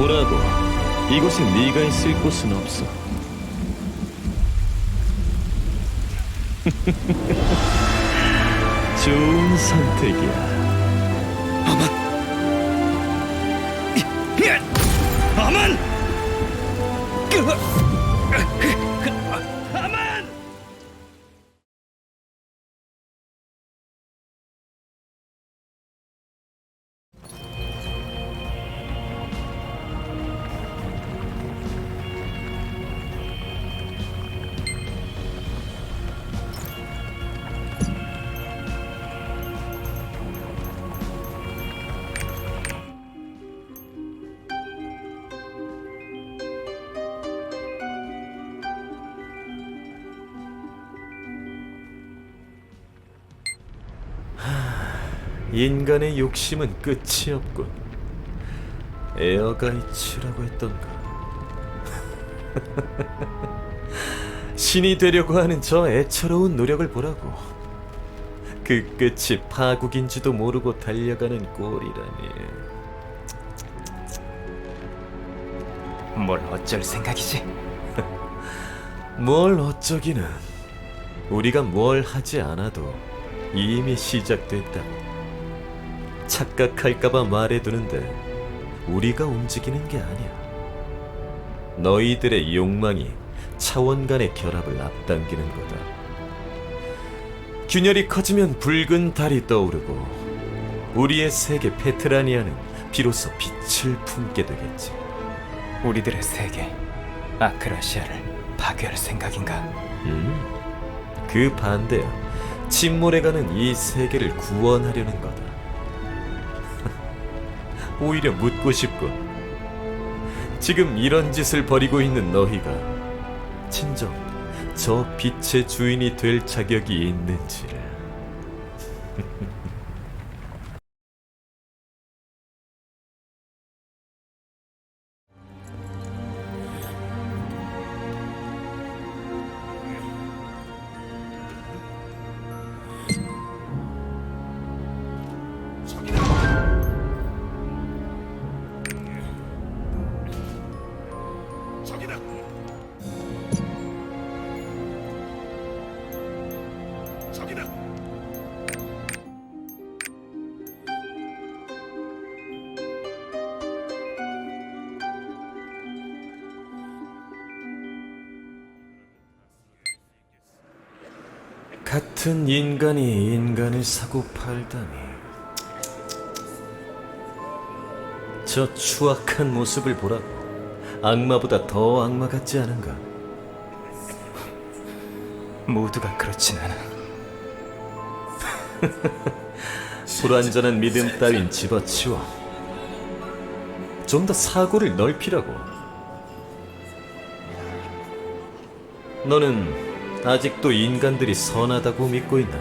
오라고. 이곳에 네가 있을 곳은 없어. 좋은 선택이야. 아만! 인간의 욕심은 끝이 없군. 에어가이츠라고 했던가. 신이 되려고 하는 저 애처로운 노력을 보라고. 그 끝이 파국인지도 모르고 달려가는 꼴이라니. 뭘 어쩔 생각이지? 뭘 어쩌기는. 우리가 뭘 하지 않아도 이미 시작됐다고. 착각할까봐 말해두는데 우리가 움직이는 게 아니야. 너희들의 욕망이 차원 간의 결합을 앞당기는 거다. 균열이 커지면 붉은 달이 떠오르고 우리의 세계 페트라니아는 비로소 빛을 품게 되겠지. 우리들의 세계 아크라시아를 파괴할 생각인가? 음, 그 반대야. 침몰해가는 이 세계를 구원하려는 거다. 오히려 묻고 싶군. 지금 이런 짓을 벌이고 있는 너희가 진정 저 빛의 주인이 될 자격이 있는지를. 저기다. 같은 인간이 인간을 사고 팔다니. 저 추악한 모습을 보라고. 악마보다 더 악마 같지 않은가? 모두가 그렇진 않아. 불완전한 믿음 따윈 집어치워. 좀 더 사고를 넓히라고. 너는 아직도 인간들이 선하다고 믿고 있나?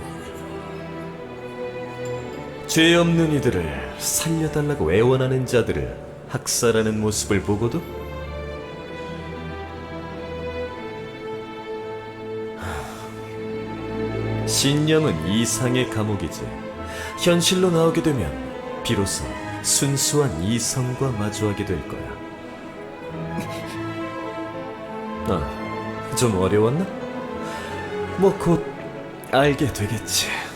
죄 없는 이들을 살려달라고 애원하는 자들을 학살하는 모습을 보고도 하, 신념은 이상의 감옥이지. 현실로 나오게 되면 비로소 순수한 이성과 마주하게 될 거야. 아, 좀 어려웠나? 뭐 곧 알게 되겠지.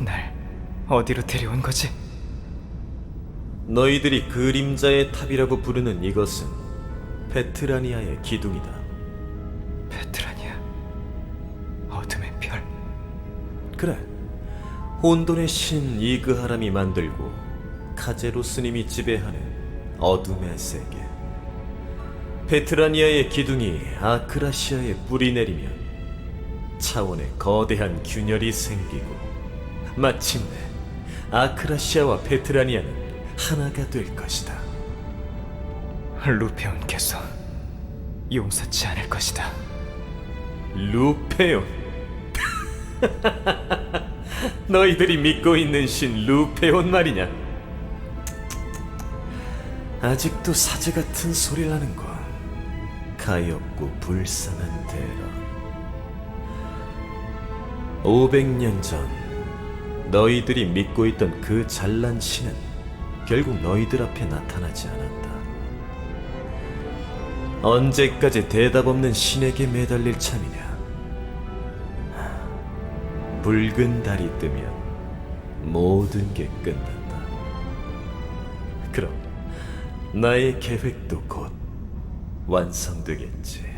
날 어디로 데려온 거지? 너희들이 그림자의 탑이라고 부르는 이것은 페트라니아의 기둥이다. 페트라니아. 어둠의 별. 그래. 혼돈의 신 이그하람이 만들고 카제로 스님이 지배하는 어둠의 세계. 페트라니아의 기둥이 아크라시아에 뿌리 내리면 차원의 거대한 균열이 생기고 마침내 아크라시아와 페트라니아는 하나가 될 것이다. 루페온께서 용서치 않을 것이다. 루페온. 너희들이 믿고 있는 신 루페온 말이냐? 아직도 사제 같은 소리를 하는군. 가엾고 불쌍한 대라. 500년 전 너희들이 믿고 있던 그 잘난 신은 결국 너희들 앞에 나타나지 않았다. 언제까지 대답 없는 신에게 매달릴 참이냐? 붉은 달이 뜨면 모든 게 끝난다. 그럼 나의 계획도 곧 완성되겠지.